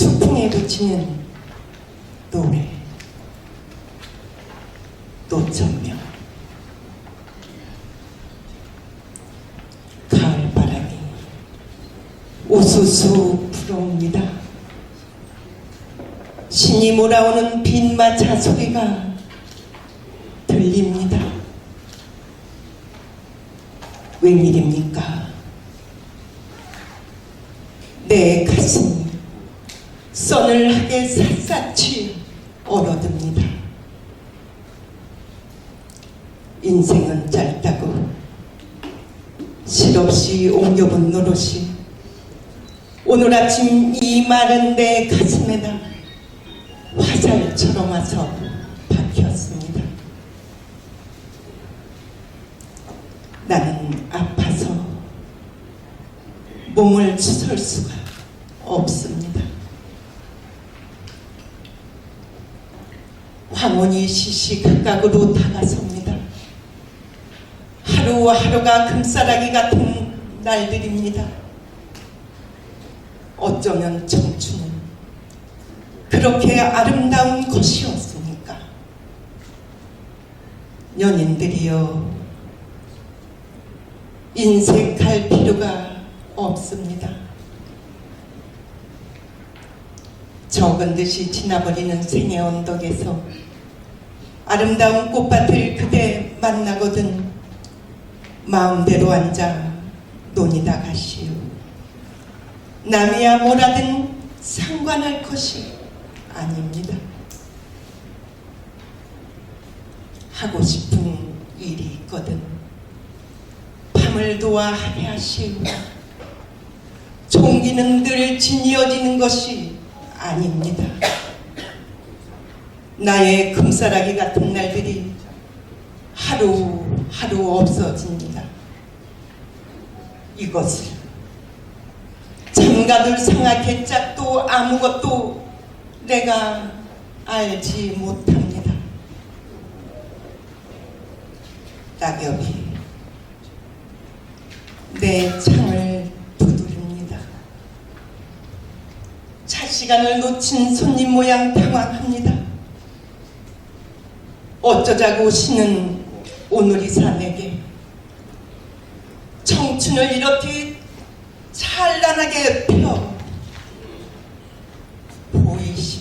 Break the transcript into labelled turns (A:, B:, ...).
A: 추풍에 그치는 노래 노천명 가을바람이 우수수 불어옵니다. 신이 몰아오는 빈마차 소리가 들립니다. 웬일입니까? 내 가슴이 서늘하게 샅샅이 얼어듭니다. 인생은 짧다고 실없이 옮겨본 노릇이 오늘 아침 이 마른 내 가슴에다 화살처럼 와서 박혔습니다. 나는 아파서 몸을 설 수가 없습니다. 황혼이 시시각각으로 다가섭니다. 하루하루가 금싸라기 같은 날들입니다. 어쩌면 청춘은 그렇게 아름다운 것이었습니까? 연인들이여 인색할 필요가 없습니다. 적은 듯이 지나버리는 생의 언덕에서 아름다운 꽃밭을 그대 만나거든 마음대로 앉아 논이다 가시오. 남이야 뭐라든 상관할 것이 아닙니다. 하고 싶은 일이 있거든 밤을 도와 하게 하시오. 종기는 늘 지니어지는 것이 아닙니다. 나의 금사라기 같은 날들이 하루 하루 없어집니다. 이것을 장가들 상하게 짝도 아무것도 내가 알지 못합니다. 낙엽이 내 창을 두드립니다. 차 시간을 놓친 손님 모양 당황합니다. 어쩌자고 신은 오늘이 사내게 청춘을 이렇게 찬란하게 펴 보이시